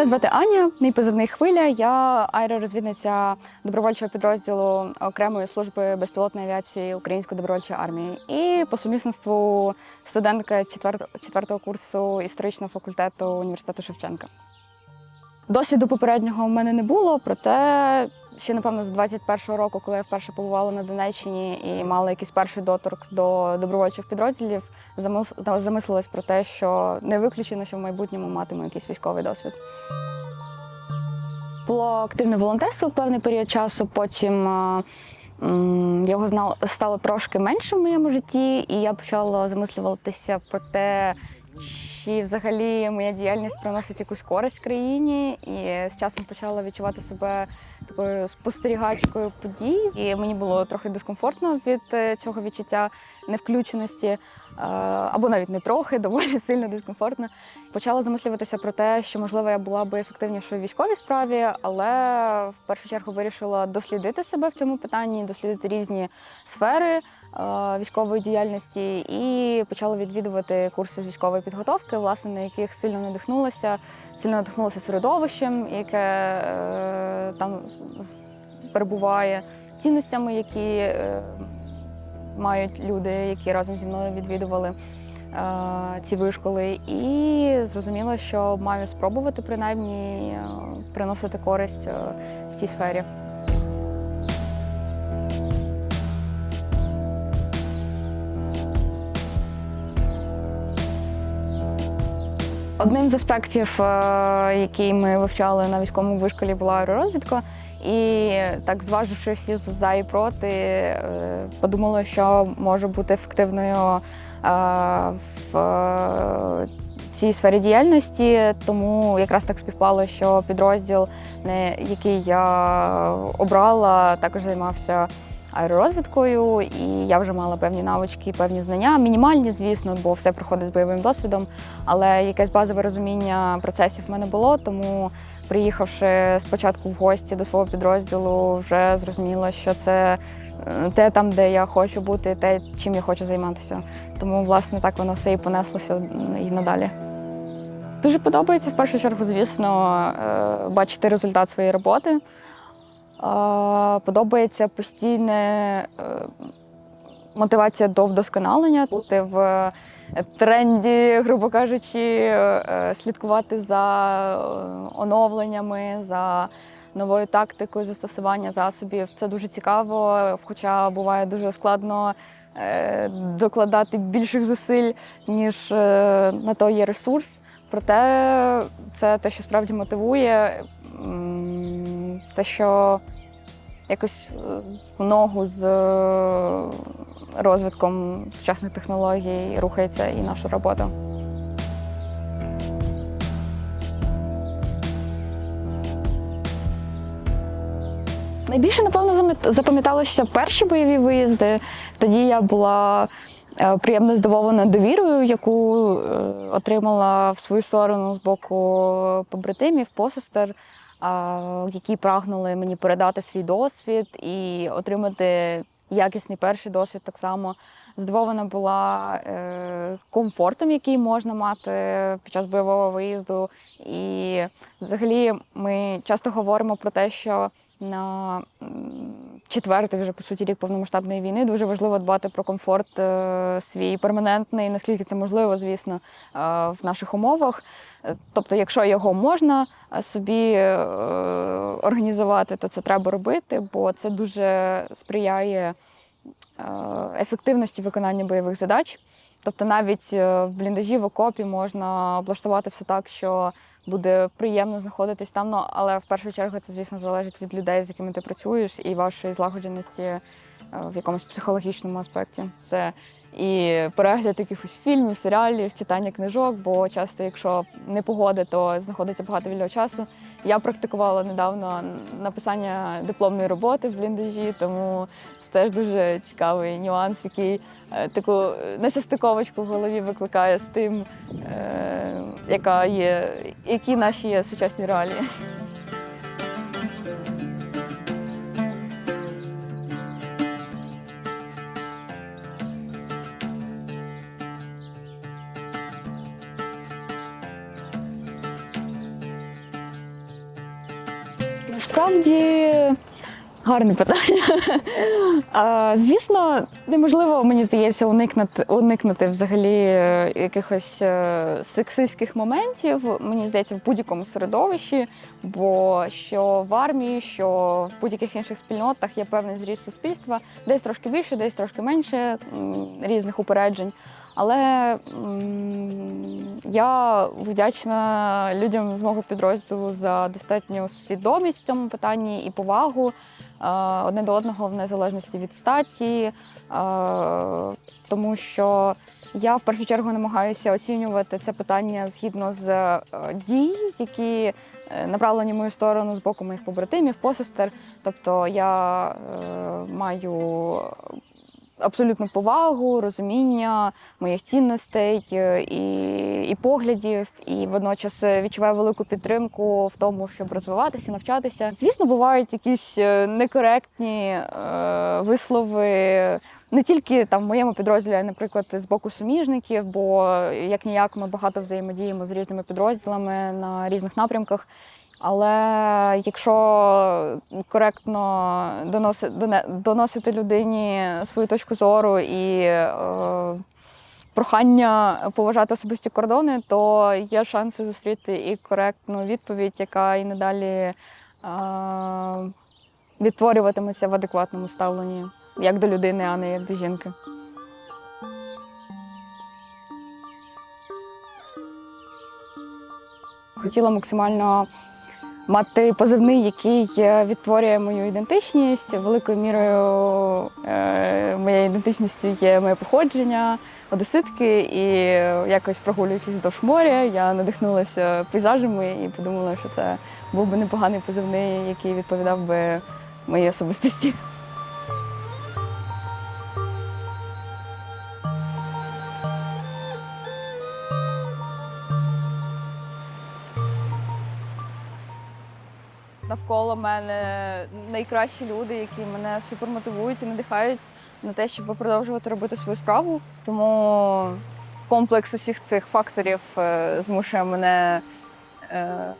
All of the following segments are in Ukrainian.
Мене звати Аня, мій позивний хвиля. Я аеророзвідниця добровольчого підрозділу окремої служби безпілотної авіації Української добровольчої армії і по сумісництву студентка четвертого, курсу історичного факультету університету Шевченка. Досвіду попереднього в мене не було, проте ще, напевно, з 21-го року, коли я вперше побувала на Донеччині і мала якийсь перший доторк до добровольчих підрозділів, замис- замислилась про те, що не виключено, що в майбутньому матиму якийсь військовий досвід. Було активне волонтерство в певний період часу, потім його знало, стало трошки менше в моєму житті, і я почала замислюватися про те, чи взагалі моя діяльність приносить якусь користь країні. І з часом почала відчувати себе такою спостерігачкою подій. І мені було трохи дискомфортно від е, цього відчуття невключеності, е, або навіть не трохи, доволі сильно дискомфортно. Почала замислюватися про те, що можливо я була би ефективнішою в військовій справі, але в першу чергу вирішила дослідити себе в цьому питанні, дослідити різні сфери військової діяльності і почала відвідувати курси з військової підготовки, власне, на яких сильно надихнулася, сильно надихнулася середовищем, яке е, там перебуває, цінностями, які е, мають люди, які разом зі мною відвідували е, ці вишколи, і зрозуміла, що маю спробувати принаймні е, приносити користь е, в цій сфері. Одним з аспектів, е, який ми вивчали на військовому вишколі, була аеророзвідка. І так, зваживши всі за і проти, е, подумала, що може бути ефективною е, в цій сфері діяльності. Тому якраз так співпало, що підрозділ, який я обрала, також займався аеророзвідкою, і я вже мала певні навички, певні знання, мінімальні, звісно, бо все проходить з бойовим досвідом. Але якесь базове розуміння процесів в мене було, тому приїхавши спочатку в гості до свого підрозділу, вже зрозуміла, що це е, те там, де я хочу бути, те, чим я хочу займатися. Тому, власне, так воно все і понеслося і надалі. Дуже подобається в першу чергу, звісно, е, бачити результат своєї роботи. Е, Подобається постійне е, мотивація до вдосконалення, бути в тренді, грубо кажучи, е, слідкувати за е, оновленнями, за новою тактикою застосування засобів. Це дуже цікаво, хоча буває дуже складно е, докладати більших зусиль, ніж е, на то є ресурс. Проте це те, що справді мотивує, те, що якось е, в ногу з е, розвитком сучасних технологій рухається і наша робота. Найбільше, напевно, запам'яталося перші бойові виїзди. Тоді я була е, приємно здивована довірою, яку отримала в свою сторону з боку побратимів, посестер, які прагнули мені передати свій досвід і отримати якісний перший досвід так само. Здивована була е, комфортом, який можна мати під час бойового виїзду. І взагалі ми часто говоримо про те, що на четвертий вже по суті рік повномасштабної війни дуже важливо дбати про комфорт е, свій перманентний, наскільки це можливо, звісно, е, в наших умовах. Е, Тобто, якщо його можна собі організувати, то це треба робити, бо це дуже сприяє ефективності виконання бойових задач. Тобто навіть в бліндажі в окопі можна облаштувати все так, що буде приємно знаходитись там. Ну, але в першу чергу це, звісно, залежить від людей, з якими ти працюєш, і вашої злагодженості в якомусь психологічному аспекті. Це і перегляд якихось фільмів, серіалів, читання книжок, бо часто, якщо не погода, то знаходиться багато вільного часу. Я практикувала недавно написання дипломної роботи в бліндажі, тому це теж дуже цікавий нюанс, який е, таку е, несостиковочку в голові викликає з тим, е, яка є, які наші є сучасні реалії. Насправді гарне питання. Звісно, неможливо, мені здається, уникнути, уникнути взагалі е, якихось е, сексистських моментів, мені здається, в будь-якому середовищі, бо що в армії, що в будь-яких інших спільнотах є певний зріст суспільства, десь трошки більше, десь трошки менше різних упереджень. Але я вдячна людям з мого підрозділу за достатню свідомість в цьому питанні і повагу е, одне до одного в незалежності від статі, тому що я в першу чергу намагаюся оцінювати це питання згідно з е, дій, які е, направлені в мою сторону з боку моїх побратимів, посестер. Тобто я е, маю абсолютну повагу, розуміння моїх цінностей і, і поглядів, і водночас відчуваю велику підтримку в тому, щоб розвиватися, навчатися. Звісно, бувають якісь некоректні е, вислови. Не тільки там в моєму підрозділі, а наприклад, з боку суміжників, бо як ніяк ми багато взаємодіємо з різними підрозділами на різних напрямках. Але якщо коректно доноси, доне- доносити людині свою точку зору і е, прохання поважати особисті кордони, то є шанси зустріти і коректну відповідь, яка і надалі е, відтворюватиметься в адекватному ставленні як до людини, а не як до жінки. Хотіла максимально мати позивний, який е, відтворює мою ідентичність. Великою мірою е, моєї ідентичності є моє походження, одеситки, і якось прогулюючись вздовж моря, я надихнулася пейзажами і подумала, що це був би непоганий позивний, який відповідав би моїй особистості. Навколо мене найкращі люди, які мене супермотивують і надихають на те, щоб продовжувати робити свою справу. Тому комплекс усіх цих факторів е, змушує мене е,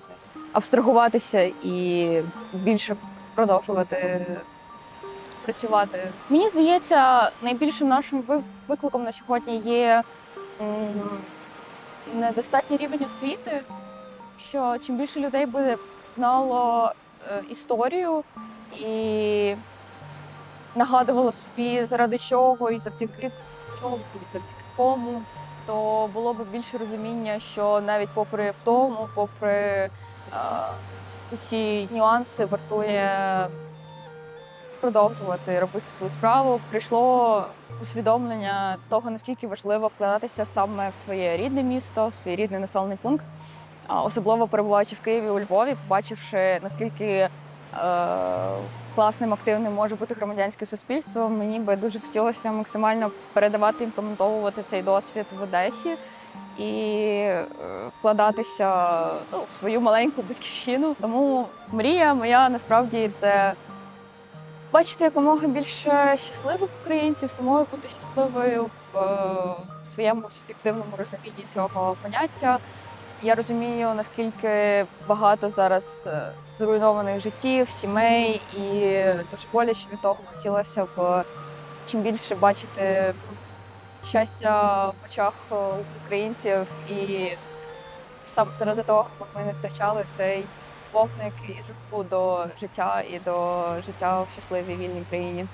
абстрагуватися і більше продовжувати працювати. Мені здається, найбільшим нашим викликом на сьогодні є недостатній рівень освіти, що чим більше людей буде знало е, історію і нагадувало собі, заради чого і завдяки чому, і завдяки кому, то було б більше розуміння, що навіть попри втому, попри е, усі нюанси, вартує продовжувати робити свою справу. Прийшло усвідомлення того, наскільки важливо вкладатися саме в своє рідне місто, в свій рідний населений пункт. Особливо перебуваючи в Києві у Львові, побачивши наскільки е, класним, активним може бути громадянське суспільство, мені би дуже хотілося максимально передавати, імплементовувати цей досвід в Одесі і е, вкладатися ну, в свою маленьку батьківщину. Тому мрія моя насправді це бачити якомога більше щасливих українців, самою бути щасливою в е, своєму суб'єктивному розумінні цього поняття. Я розумію, наскільки багато зараз е, зруйнованих життів, сімей, і дуже боляче від того хотілося б чим більше бачити щастя в очах українців, і саме заради того, щоб ми не втрачали цей вогник і жаху до життя і до життя в щасливій вільній країні.